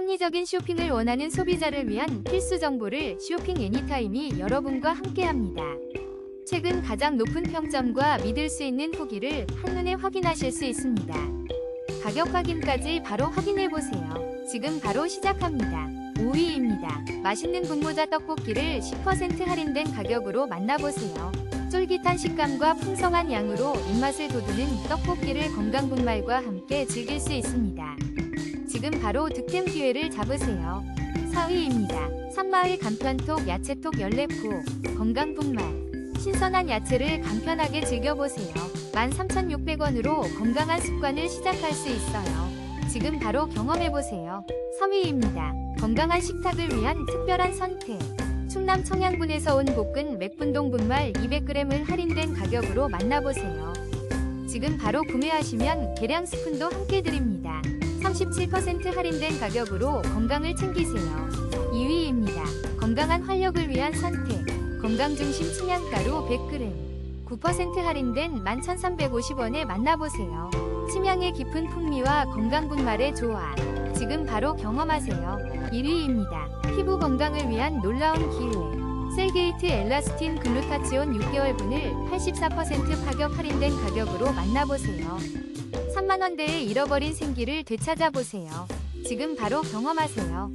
합리적인 쇼핑을 원하는 소비자를 위한 필수 정보를 쇼핑 애니타임이 여러분과 함께합니다. 최근 가장 높은 평점과 믿을 수 있는 후기를 한눈에 확인하실 수 있습니다. 가격 확인까지 바로 확인해 보세요. 지금 바로 시작합니다. 5위입니다. 맛있는 분모자 떡볶이를 10% 할인된 가격으로 만나보세요. 쫄깃한 식감과 풍성한 양으로 입맛을 돋우는 떡볶이를 건강 분말과 함께 즐길 수 있습니다. 지금 바로 득템 기회를 잡으세요. 4위입니다. 산마을 간편톡 야채톡 14포 건강 분말 신선한 야채를 간편하게 즐겨보세요. 13,600원으로 건강한 습관을 시작할 수 있어요. 지금 바로 경험해보세요. 3위입니다. 건강한 식탁을 위한 특별한 선택. 충남 청양군에서 온 볶은 맥분동 분말 200g을 할인된 가격으로 만나보세요. 지금 바로 구매하시면 계량 스푼도 함께 드립니다. 37% 할인된 가격으로 건강을 챙기세요. 2위입니다. 건강한 활력을 위한 선택. 건강 중심 침향가루 100g. 9% 할인된 11,350원에 만나보세요. 침향의 깊은 풍미와 건강 분말의 조화. 지금 바로 경험하세요. 1위입니다. 피부 건강을 위한 놀라운 기회. 셀게이트 엘라스틴 글루타치온 6개월분을 84% 파격 할인된 가격으로 만나보세요. 3만원대에 잃어버린 생기를 되찾아보세요. 지금 바로 경험하세요.